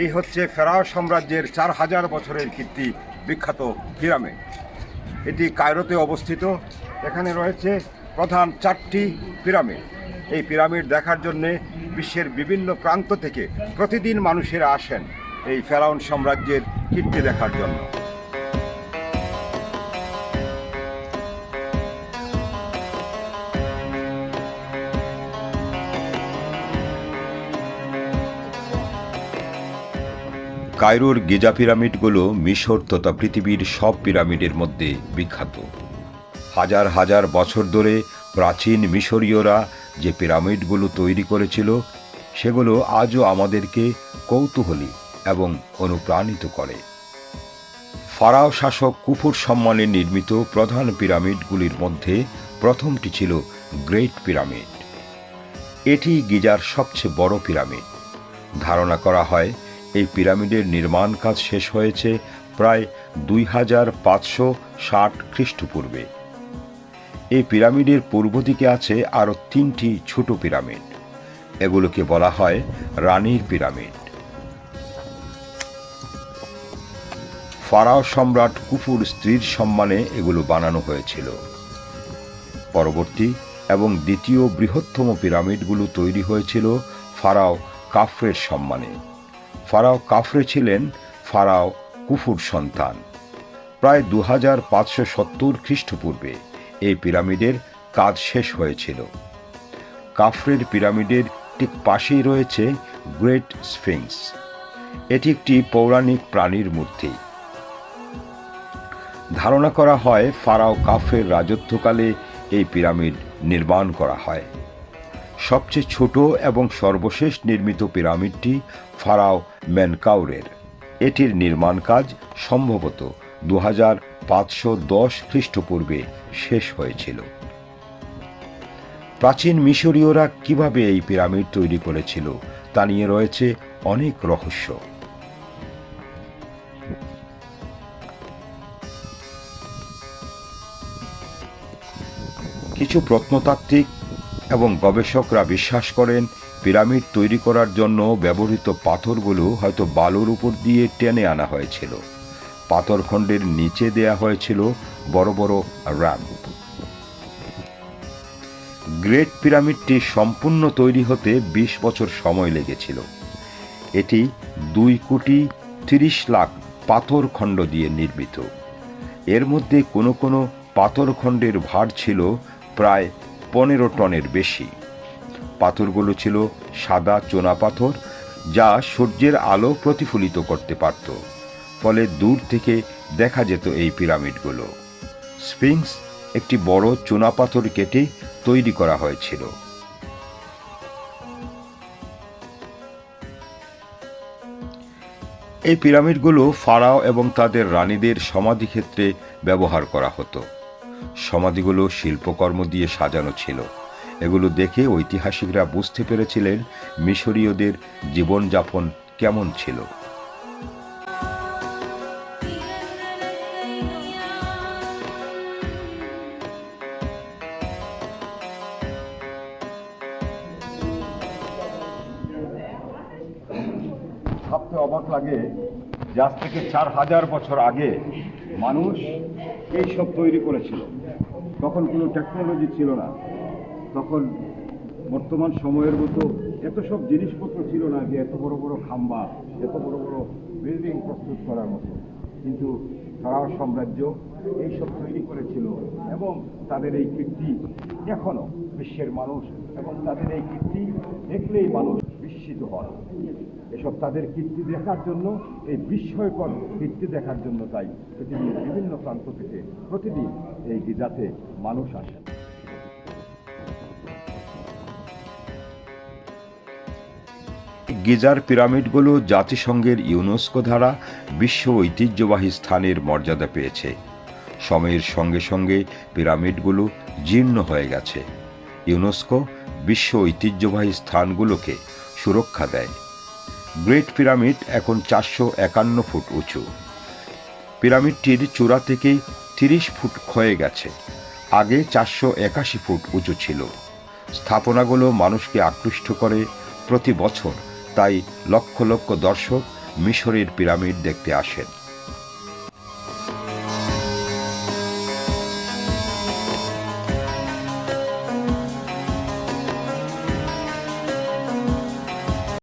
এই হচ্ছে ফেরাও সাম্রাজ্যের চার হাজার বছরের কীর্তি, বিখ্যাত পিরামিড এটি কায়রোতে অবস্থিত। এখানে রয়েছে প্রধান চারটি পিরামিড। এই পিরামিড দেখার জন্যে বিশ্বের বিভিন্ন প্রান্ত থেকে প্রতিদিন মানুষেরা আসেন এই ফেরাউন সাম্রাজ্যের কীর্তি দেখার জন্য। কায়রোর গিজা পিরামিডগুলো মিশর তথা পৃথিবীর সব পিরামিডের মধ্যে বিখ্যাত। হাজার হাজার বছর ধরে প্রাচীন মিশরীয়রা যে পিরামিডগুলো তৈরি করেছিল, সেগুলো আজও আমাদেরকে কৌতূহলী এবং অনুপ্রাণিত করে। ফারাও শাসক কুফুর সম্মানে নির্মিত প্রধান পিরামিডগুলির মধ্যে প্রথমটি ছিল গ্রেট পিরামিড। এটি গিজার সবচেয়ে বড় পিরামিড। ধারণা করা হয় এই পিরামিডের নির্মাণ কাজ শেষ হয়েছে প্রায় দুই হাজার পাঁচশো ষাট খ্রিস্টপূর্বে। এই পিরামিডের পূর্ব দিকে আছে আরও তিনটি ছোট পিরামিড। এগুলোকে বলা হয় রানীর পিরামিড। ফারাও সম্রাট কুফুর স্ত্রীর সম্মানে এগুলো বানানো হয়েছিল। পরবর্তী এবং দ্বিতীয় বৃহত্তম পিরামিডগুলো তৈরি হয়েছিল ফারাও কাফরের সম্মানে। ফারাও কাফরে ছিলেন, ফারাও কুফুর সন্তান। প্রায় দু হাজার পাঁচশো সত্তর খ্রিস্টপূর্বে এই পিরামিডের কাজ শেষ হয়েছিল। কাফরের পিরামিডের ঠিক পাশেই রয়েছে গ্রেট স্ফিংস। এটি একটি পৌরাণিক প্রাণীর মূর্তি। ধারণা করা হয়, ফারাও কাফের রাজত্বকালে এই পিরামিড নির্মাণ করা হয়। সবচেয়ে ছোট এবং সর্বশেষ নির্মিত পিরামিডটি ফারাও ম্যানকাউরের। এটির নির্মাণ কাজ সম্ভবত দু হাজার পাঁচশো দশ খ্রিস্টপূর্বে শেষ হয়েছিল। প্রাচীন মিশরীয়রা কীভাবে এই পিরামিড তৈরি করেছিল তা নিয়ে রয়েছে অনেক রহস্য। কিছু প্রত্নতাত্ত্বিক এবং গবেষকরা বিশ্বাস করেন, পিরামিড তৈরি করার জন্য ব্যবহৃত পাথরগুলো হয়তো বালুর উপর দিয়ে টেনে আনা হয়েছিল। পাথরখণ্ডের নিচে দেয়া হয়েছিল বড় বড় র্যাম্প গ্রেট পিরামিডটি সম্পূর্ণ তৈরি হতে ২০ বছর সময় লেগেছিল। এটি দুই কোটি তিরিশ লাখ পাথর খণ্ড দিয়ে নির্মিত। এর মধ্যে কোনো কোনো পাথরখণ্ডের ভার ছিল প্রায় পনেরো টনের বেশি। পাথরগুলো ছিল সাদা চোনা পাথর যা সূর্যের আলো প্রতিফলিত করতে পারত, ফলে দূর থেকে দেখা যেত এই পিরামিডগুলো। স্পিংস একটি বড় চুনা পাথর কেটে তৈরি করা হয়েছিল। এই পিরামিডগুলো ফারাও এবং তাদের রানীদের সমাধিক্ষেত্রে ব্যবহার করা হতো। সমাধিগুলো শিল্পকর্ম দিয়ে সাজানো ছিল। এগুলো দেখে ঐতিহাসিকরা বুঝতে পেরেছিলেন মিশরীয়দের জীবনযাপন কেমন ছিল। ভাবতে অবাক লাগে, যে আজ থেকে চার হাজার বছর আগে মানুষ এই সব তৈরি করেছিল। তখন কোনো টেকনোলজি ছিল না। তখন বর্তমান সময়ের মতো এত সব জিনিসপত্র ছিল না যে এত বড় বড় খাম্বা, এত বড় বড় বিল্ডিং প্রস্তুত করার মতো। কিন্তু ফারাও সাম্রাজ্য এইসব তৈরি করেছিল এবং তাদের এই কীর্তি এখনও বিশ্বের মানুষ এবং তাদের এই কীর্তি দেখলেই মানুষ বিস্মিত হয় এসব তাদের কীর্তি দেখার জন্য, এই বিস্ময়কর কীর্তি দেখার জন্য তাই পৃথিবীর বিভিন্ন প্রান্ত থেকে প্রতিদিন এই গিজাতে মানুষ আসেন গিজার পিরামিডগুলো জাতিসংঘের ইউনেস্কো দ্বারা বিশ্ব ঐতিহ্যবাহী স্থানের মর্যাদা পেয়েছে। সময়ের সঙ্গে সঙ্গে পিরামিডগুলো জীর্ণ হয়ে গেছে। ইউনেস্কো বিশ্ব ঐতিহ্যবাহী স্থানগুলোকে সুরক্ষা দেয়। গ্রেট পিরামিড এখন চারশো একান্ন ফুট উঁচু। পিরামিডটির চূড়া থেকে তিরিশ ফুট ক্ষয়ে গেছে। আগে চারশো একাশি ফুট উঁচু ছিল। স্থাপনাগুলো মানুষকে আকৃষ্ট করে প্রতি বছর, তাই লক্ষ লক্ষ দর্শক মিশরের পিরামিড দেখতে আসেন।